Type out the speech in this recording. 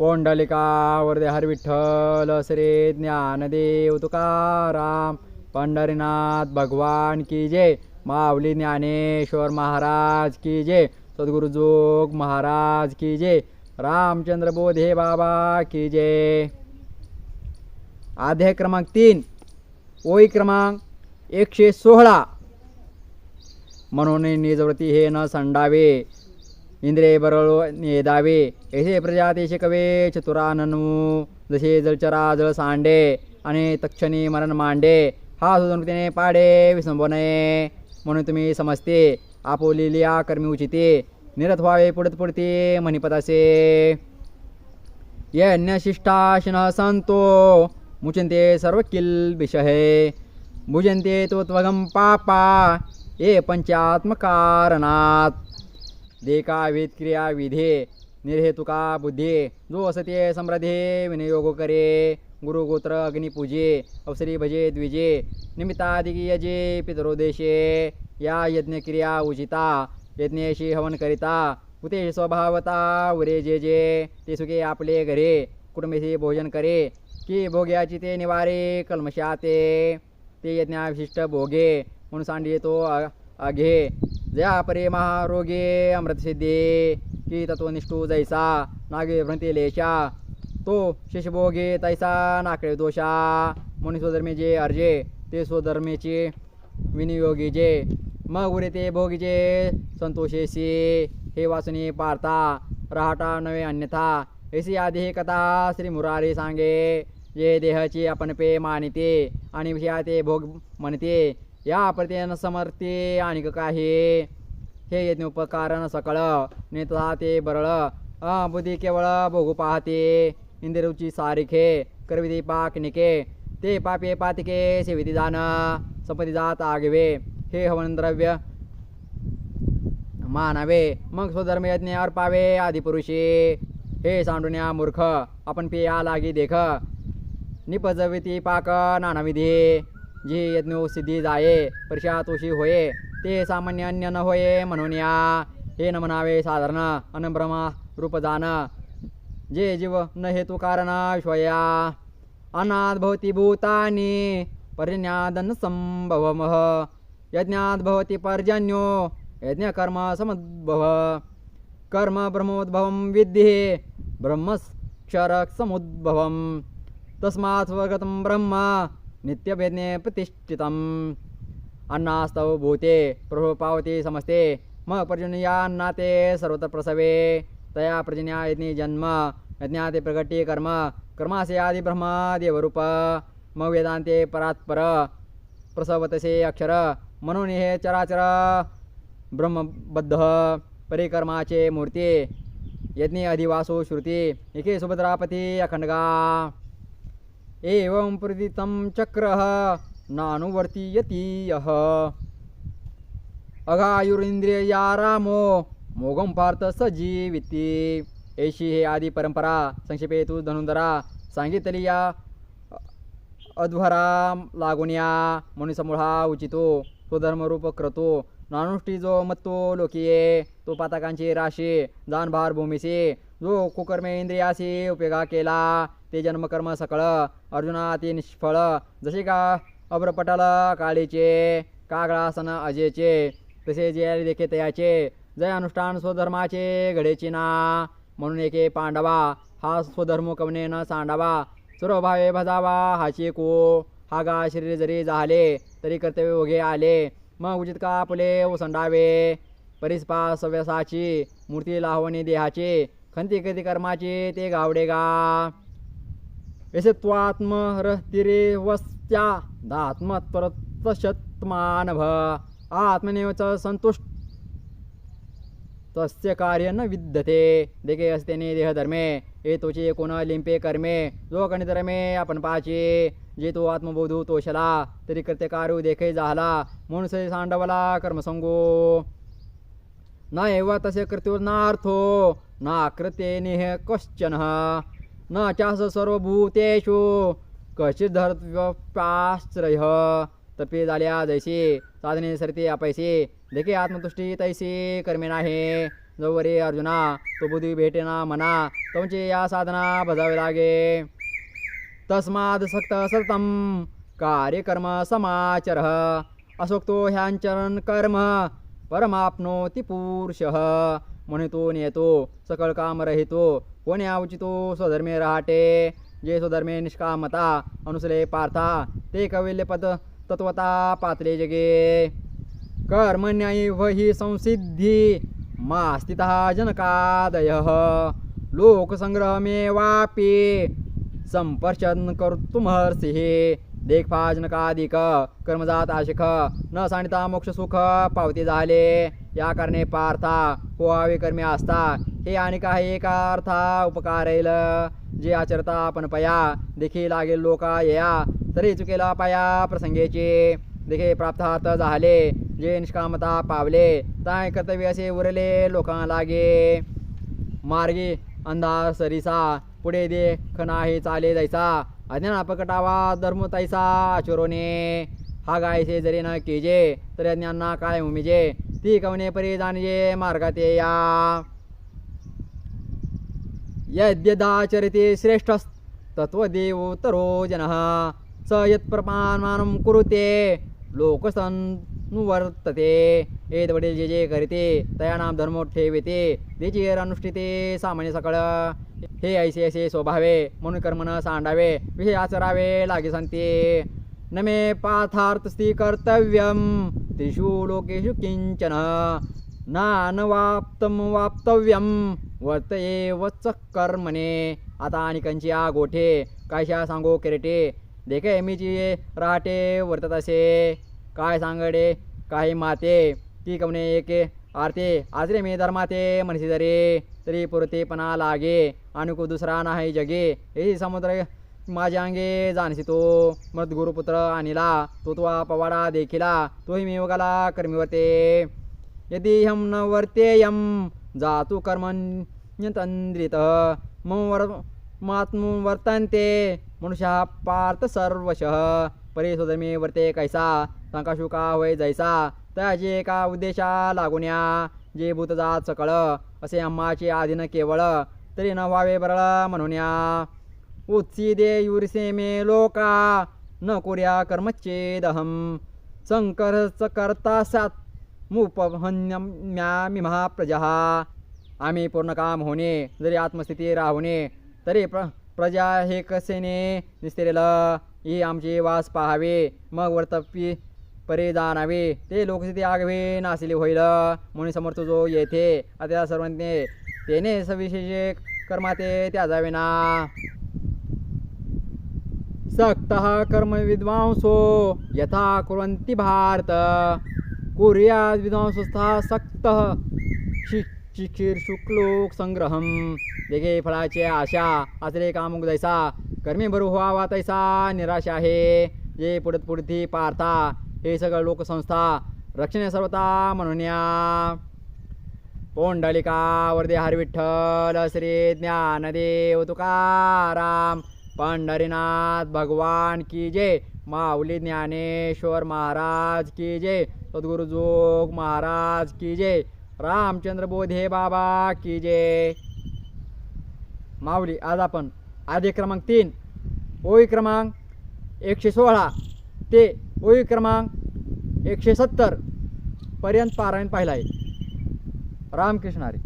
पोंडलिकावर दे हर विठ्ठल श्री ज्ञानदेव तुकाराम पंढरीनाथ भगवान की जय माऊली ज्ञानेश्वर महाराज की जय सद्गुरुजोग महाराज की जय रामचंद्र बोधे बाबा की जय. अध्याय क्रमांक तीन ओळी क्रमांक एकशे सोळा. म्हणून निजवृत्ती हे न संडावे. इंद्रिय बरळ नेदावे। येथे प्रजातीचे कवे चतुराननू। जसे जलचरा जळ सांडे आणि तक्षणी मरण मांडे हा सुदृतीने पाडे विसंबो नये म्हणून तुम्ही समजते। आपोलिलिया कर्मी उचिते। निरत व्हावे पुढत पुढते मणिपदासे यज्ञशिष्टाशिन संतो। मुचंते सर्व किल विषये भुजन्ते तो त्वगम पापा। ये पंचात्मकारणात। देका वेदक्रिया विधे निर्हेतुका बुद्धे जो असते समृद्धे विनियोग करे गुरुगोत्र अग्निपूजे अवसरी भजे द्विजे निमित्तादिकी यजे पितरोदेशे या यज्ञक्रिया उचिता यज्ञेशी हवन करिता उते स्वभावता उरे जे जे ते सुखे आपले घरे कुटुंबेशी भोजन करे की भोग्याची ते निवारे कल्मशा ते यज्ञाविशिष्ट भोगे म्हणून सांडी तो अघे जया परे महारोगे अमृतसिद्धे की तत्वनिष्ठू जैसा नागे भ्रंती लेशा तो शिशभोगे तैसा नाकडे दोषा म्हणून स्वधर्मेचे अर्जे ते स्वधर्मेचे विनियोगी जे मग उरे ते भोगीचे संतोषेसी हे वासुनी पारता राहता नवे अन्यथा ऐसी आधी ही कथा श्री मुरारी सांगे जे देहाची आपण पे मानिते आणि विषया ते भोग म्हणते या प्रत्येन समर्थे आणि काही? हे यज्ञ उपकारण सकळ. नेता ते बरळ. बुद्धी केवळ भोगू पाहते. इंद्रियरुची सारिखे करविधी पाकनिके ते पापे पातिके सेविती जाण संपती जात आगवे. हे हवन द्रव्य मानावे. मग स्वधर्म यज्ञ अर्पावे आदिपुरुषी हे सांडुन्या मूर्ख आपण पिया लागी देख. निपजविती पाक नानाविधी. जी यज्ञ सिद्धी जाये परिषा तोषी होये ते सामान्य अन्य न होये म्हणून या. हे न म्हणावे साधारण अनब्रमा रूप जाण जे जीव न हेतु कारण विश्वया अनाथ भवती भूतानि पर्जन्यादन संभवमः यज्ञात भवती पर्जन्यो यज्ञकर्म समद्भव. कर्म ब्रह्मोद्भवं विद्ये ब्रह्मक्षरक समुद्भवं तस्मात् स्वगतं ब्रह्म नित्यभेदने प्रतिष्ठितम्। अन्नास्तव भूते प्रभुपावती समस्ते। मग पर्जन्यान्नाते सर्वत्र प्रसवे तया पर्जन्या यज्ञ जन्म। यज्ञाते प्रगटी कर्म। कर्मासे आदि देवरूप। मग वेदांते परात्पर। प्रसवतसे अक्षर। म्हणून हे चराचर। ब्रह्मबद्ध। परिकर्माचे मूर्ती। यज्ञ अधिवासो श्रुती। एके सुभद्रापती अखंडगा एवं प्रदितं चक्रः नानुवर्तीयति यः। अघायुरिंद्रिया रामो मोगम पार्थ सजीविती। ऐशी हे आदी परंपरा संक्षेपे तू धनुंदरा सांगितली या अध्वरा लागून या उचितो तो धर्मरूप क्रतो नानुष्टी जो मत्तो लोकिये तो पातकांची राशी जानभार भूमीसी जो कुकर्मे इंद्रियासी उपयोगा केला ते जन्मकर्म सकळ अर्जुना ते निष्फळ जसे का अभ्रपटाल काळीचे कागळासन अजेचे. तसे जे देखे तयाचे जय अनुष्ठान स्वधर्माचे घडेची ना. म्हणून एके पांडवा हा स्वधर्म कवने न सांडावा. सर्वभावे भजावा हाची को. हा गा शरीर जरी झाले तरी कर्तव्य ओघे आले. मग उचित का फुले ओसंडावे परिस्पा सव्यसाची मूर्ती लावणी देहाची. खंती कधी कर्माचे ते गावडे गा. यसे त्वात्मरतिरे वस्त्या आत्मनेव च संतुष्ट तस्य कार्य न विद्यते। देखे देह देहधर्मे। हे तोचे कोण लिंपे कर्मे। जो धर्मे आपण पाचे जे तो आत्मबोधू तोषला। तरी कृत्यकारू देखे झाला म्हणून से सांडवला कर्मसंगो। न एव तसे कृत्यो नार्थो ना कृते नेह कश्चन। न चास सर्वभूतेषु। कशी धर्त्व्यपाश्रय तपे झाल्या जैसे साधने सरते अपैसे देखे आत्मतुष्टी तैसे कर्मे नाही। जवरे अर्जुना तो बुद्धी भेटेना म्हणा तुमचे या साधना बजावे लागे। तस्माद सक्त सतम कार्यकर्म समाचर। असोक्तो ह्यांचरण कर्म। परमाप्नोती पुरुष। म्हणतो नेतो सकळ काम रहितो। कोणी उचितो स्वधर्मे राहटे जे स्वधर्मे निष्कामता अनुसले पार्था ते कविल्य पद तत्वता पातले जगे। कर्मण्यायी व ही संसिद्धी मा स्थितः जनकादयः लोकसंग्रहमेवापि संपर्शन कर्तुमहर्षिः देखफा जनकाधिक कर्मजात आशिख। न सांडिता मोक्ष सुख पावती झाले। या कारणे पार्था होवावे कर्मे असता हे आणि काही एका अर्था उपकार येईल जे आचरता आपण पया देखी लागेल लोका या तरी चुकेला पाया प्रसंगेचे। देखे प्राप्तार्थ झाले। जे निष्कामता पावले ताय कर्तव्य असे उरले लोकां लागे। मार्गी अंधार सरिसा। पुढे देख नाही चाले जायचा। अज्ञान प्रकटावा धर्म तैसा हा गायसे जरी न केजे तरी अज्ञांना काय उमिजे. ती कवने परी जाणजे मार्गात या. यद्यदाचरिते श्रेष्ठ तत्वदेवोत्तरो जनः. स यत्प्रमाणमानं कुरुते लोकसन्नुवर्तते एत वडील जे जे करीते तया नाम धर्म ठेविते. त्याची अनुष्ठिते सामान्य सकळ. हे ऐसे ऐसे स्वभावे म्हणून कर्मन सांडावे विषय आचरावे लागे सांगते. न मे पार्थार्थस्ति कर्तव्यं त्रिषु लोकेषु किंचन नानवाप्तम वाप्तव्यम वर्त एव च कर्मणे. आता आणि आ गोठे कायशा सांगो किरटे. देखे मीची राहटे वर्तत असे. काय सांगडे काही माते ती कवने एके आरते आजरे मे धर्माते म्हणशी जरे तरी पुरतेपणा लागे अनुकू दुसरा नाही जगे. हे समुद्र माझ्या अंगे जाणसी तो मृत गुरुपुत्र आणिला तो तो पवाडा देखिला तोही मी योगाला कर्मीवते यदि हम न वर्ते यम जातु कर्मण्यतंद्रित मम वर मात्म वर्तन्ते मनुष्य पार्थ सर्वशः. परिसोदमी वर्ते कैसा संकाशु शुका होय जैसा? त्याचे एका उद्देशा लागुन्या. जे भूतजात सकळ असे अम्माचे आधीन केवळ तरी न व्हावे बरळ म्हणून्या. उत्सिदे युरसे मे लोका न कुर्या कर्मच्चेदहम संकरच करता सात मुपहन्यम्यामी महाप्रजा आम्ही पूर्ण काम होणे जरी आत्मस्थिती राहणे तरी प्र प्रजा हे कसेने निस्तेरेलं? ही आमचे वास पाहावे मग वर्तपी परे जाणावे ते लोकस्थिती आगवे नासिले होईल म्हणून समर्थ जो येथे. आता सर्वांनी तेने सविशेष कर्माते त्या जावे ना सक्त कर्म विद्वांसो यथा कुर्वन्ति भारत. कुर्या विद्वांसस्था सक्त शिक्षिर शुक्लोक संग्रहम देखे फळाचे आशा असले कामुक जैसा. कर्मी बरू व्हावा हो तैसा निराशा आहे जे पुढत पुढती पार्था हे सगळं लोकसंस्था. रक्षणे सर्वता म्हणून या. पोंडलिका वरदे हरविठ्ठल श्री ज्ञानदेव तुकाराम. पंढरीनाथ भगवान की जय. माऊली ज्ञानेश्वर महाराज की जय. सद्गुरु जोग महाराज की जय. रामचंद्र बोधे बाबा की जय. माऊली आज आपण आदे क्रमांक तीन. ओळी क्रमांक एकशे सोळा. ते ओळी क्रमांक एकशे सत्तर. पर्यंत पारायण पाहिला आहे. रामकृष्ण हरी.